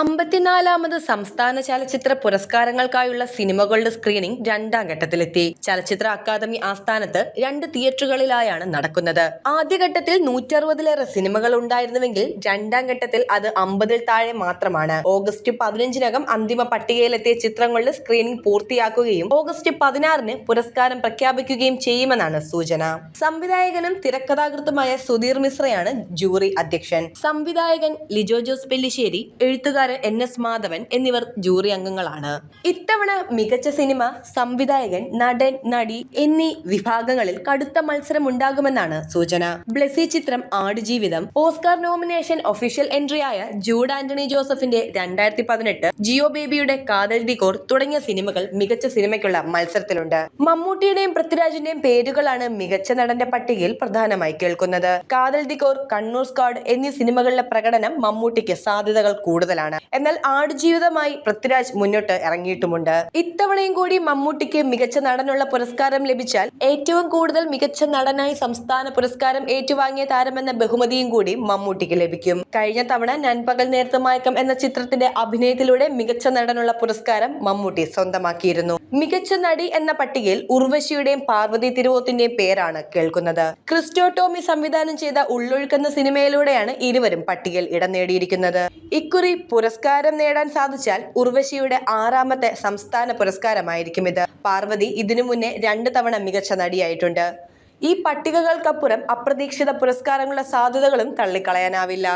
അമ്പത്തിനാലാമത് സംസ്ഥാന ചലച്ചിത്ര പുരസ്കാരങ്ങൾക്കായുള്ള സിനിമകളുടെ സ്ക്രീനിംഗ് രണ്ടാം ഘട്ടത്തിലെത്തി. ചലച്ചിത്ര അക്കാദമി ആസ്ഥാനത്ത് രണ്ട് തിയേറ്ററുകളിലായാണ് നടക്കുന്നത്. ആദ്യഘട്ടത്തിൽ നൂറ്ററുപതിലേറെ സിനിമകൾ ഉണ്ടായിരുന്നുവെങ്കിൽ രണ്ടാം ഘട്ടത്തിൽ അത് അമ്പതിൽ താഴെ മാത്രമാണ്. ഓഗസ്റ്റ് പതിനഞ്ചിനകം അന്തിമ പട്ടികയിലെത്തിയ ചിത്രങ്ങളുടെ സ്ക്രീനിംഗ് പൂർത്തിയാക്കുകയും ഓഗസ്റ്റ് പതിനാറിന് പുരസ്കാരം പ്രഖ്യാപിക്കുകയും ചെയ്യുമെന്നാണ് സൂചന. സംവിധായകനും തിരക്കഥാകൃത്തുമായ സുധീർ മിശ്രയാണ് ജൂറി അധ്യക്ഷൻ. സംവിധായകൻ ലിജോ ജോസ് പെല്ലിശ്ശേരി എഴുത്തുകാരൻ എൻ എസ് മാധവൻ എന്നിവർ ജൂറി അംഗങ്ങളാണ്. ഇത്തവണ മികച്ച സിനിമ സംവിധായകൻ നടൻ നടി എന്നീ വിഭാഗങ്ങളിൽ കടുത്ത മത്സരം ഉണ്ടാകുമെന്നാണ് സൂചന. ബ്ലെസി ചിത്രം ആടുജീവിതം ഓസ്കാർ നോമിനേഷൻ ഒഫീഷ്യൽ എൻട്രിയായ ജൂഡ് ആന്റണി ജോസഫിന്റെ രണ്ടായിരത്തി പതിനെട്ട് ജിയോ ബേബിയുടെ കാതൽ ഡികോർ തുടങ്ങിയ സിനിമകൾ മികച്ച സിനിമയ്ക്കുള്ള മത്സരത്തിലുണ്ട്. മമ്മൂട്ടിയുടെയും പൃഥ്വിരാജിന്റെയും പേരുകളാണ് മികച്ച നടന്റെ പട്ടികയിൽ പ്രധാനമായി കേൾക്കുന്നത്. കാതൽ ഡികോർ കണ്ണൂർ സ്ക്വാഡ് എന്നീ സിനിമകളിലെ പ്രകടനം മമ്മൂട്ടിക്ക് സാധ്യതകൾ കൂടുതലാണ്. എന്നാൽ ആടുജീവിതമായി പൃഥ്വിരാജ് മുന്നോട്ട് ഇറങ്ങിയിട്ടുമുണ്ട്. ഇത്തവണയും കൂടി മമ്മൂട്ടിക്ക് മികച്ച നടനുള്ള പുരസ്കാരം ലഭിച്ചാൽ ഏറ്റവും കൂടുതൽ മികച്ച നടനായി സംസ്ഥാന പുരസ്കാരം ഏറ്റുവാങ്ങിയ താരമെന്ന ബഹുമതിയും കൂടി മമ്മൂട്ടിക്ക് ലഭിക്കും. കഴിഞ്ഞ തവണ നൻപകൽ നേരത്തെ മയക്കം എന്ന ചിത്രത്തിന്റെ അഭിനയത്തിലൂടെ മികച്ച നടനുള്ള പുരസ്കാരം മമ്മൂട്ടി സ്വന്തമാക്കിയിരുന്നു. മികച്ച നടി എന്ന പട്ടികയിൽ ഉർവശിയുടെയും പാർവതി തിരുവോത്തിന്റെയും പേരാണ് കേൾക്കുന്നത്. ക്രിസ്റ്റോ ടോമി സംവിധാനം ചെയ്ത ഉള്ളൊഴുക്കെന്ന സിനിമയിലൂടെയാണ് ഇരുവരും പട്ടികയിൽ ഇടം നേടിയിരിക്കുന്നത്. ഇക്കുറി പുരസ്കാരം നേടാൻ സാധിച്ചാൽ ഉർവശിയുടെ ആറാമത്തെ സംസ്ഥാന പുരസ്കാരമായിരിക്കും ഇത്. പാർവതി ഇതിനു മുന്നേ രണ്ട് തവണ മികച്ച നടിയായിട്ടുണ്ട്. ഈ പട്ടികകൾക്കപ്പുറം അപ്രതീക്ഷിത പുരസ്കാരങ്ങളുടെ സാധ്യതകളും തള്ളിക്കളയാനാവില്ല.